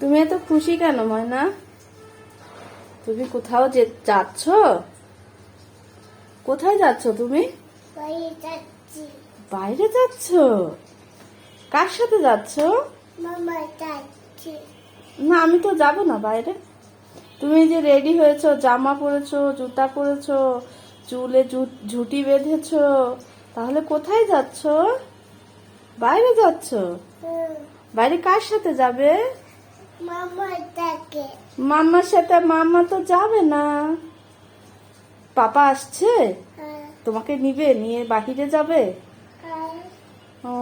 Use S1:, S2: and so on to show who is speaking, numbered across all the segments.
S1: তুমি এত খুশি কেন ময়না? তুমি কোথাও যে যাচ্ছ? কোথায় যাচ্ছ তুমি? বাইরে যাচ্ছ। কার সাথে যাচ্ছ? না আমি তো যাব না বাইরে। তুমি যে রেডি হয়েছো জামা পরেছো জুতা পরেছো চুলে ঝুঁটি বেঁধেছো তাহলে কোথায় যাচ্ছ? বাইরে যাচ্ছ? বাইরে কার সাথে যাবে? মাম্মার সাথে মাম্মা তো যাবে না। পাপা আসছে?
S2: হ্যাঁ,
S1: তোমাকে নিবে নিয়ে বাহিরে যাবে?
S2: হ্যাঁ,
S1: ও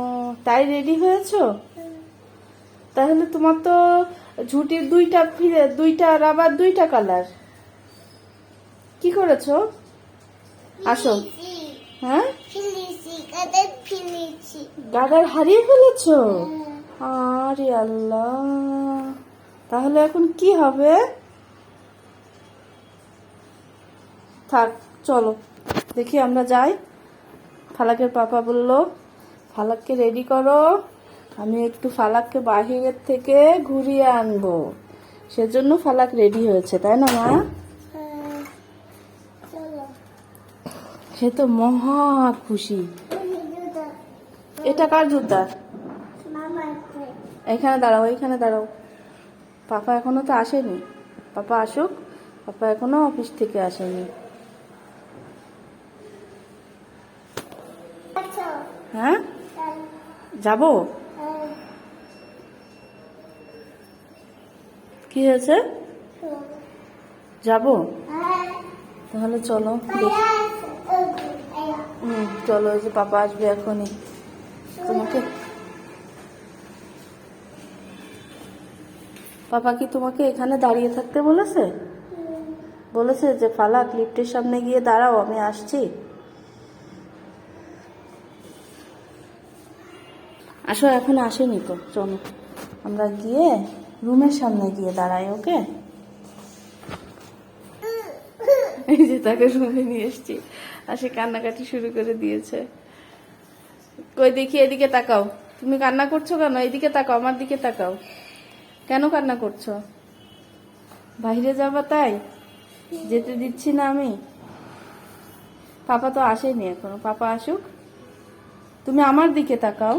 S1: তাই রেডি হয়েছো? তাহলে তোমার তো ঝুটির দুইটা ফিরে দুইটা রাবার দুইটা কালার। কি করেছ? আসো। হ্যাঁ? গাডার হারিয়ে ফেলেছো?
S2: হ্যাঁ,
S1: আরে আল্লাহ। তাহলে এখন কি হবে? থাক চলো। দেখি আমরা যাই। ফালাকের পাপা বলল ফালাককে রেডি করো। আমি একটু ফালাককে বাহিরের থেকে ঘুরিয়ে আনব। সেজন্য ফালাক রেডি হয়েছে তাই না মা? সে তো মহা খুশি। এটা কার জুতা? এখানে দাঁড়াও এখানে দাঁড়াও। পাপা এখনও তো আসেনি। পাপা আসুক, পাপা এখনও অফিস থেকে আসেনি। হ্যাঁ? যাব? কি হয়েছে? যাব? তাহলে চলো হুম, চলো যে পাপা আসবে এখনই। তোমাকে পাপা কি তোমাকে এখানে দাঁড়িয়ে থাকতে বলেছে? বলেছে যে ফালাক লিফটের সামনে গিয়ে দাঁড়াও, আমি আসছি। আসো, এখন আসেনি তো, চলো। আমরা গিয়ে রুমের সামনে গিয়ে দাঁড়াই, ওকে? এই যে তাকে রুমে নিয়ে এসছি, আর সে কান্নাকাটি শুরু করে দিয়েছে। কই দেখি, এদিকে তাকাও। তুমি কান্না করছ কেন? এদিকে তাকাও, আমার দিকে তাকাও। কেন কান্না করছ? বাইরে যাবা তাই? যেতে দিচ্ছি না আমি। পাপা তো আসেনি এখনও। পাপা আসুক। তুমি আমার দিকে তাকাও।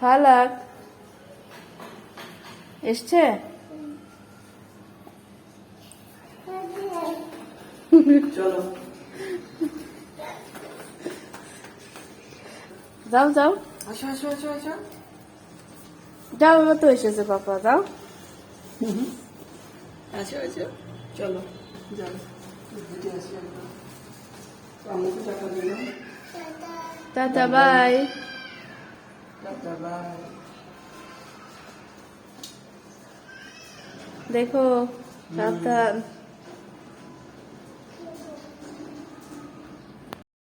S1: হালাক এসছে?
S3: চলো।
S1: যাও যাও।
S3: আসো আসো আসো আসো।
S1: যাও মতো এসেছে পাপা যাও।
S3: চলো টাটা বাই।
S1: দেখো সাবধান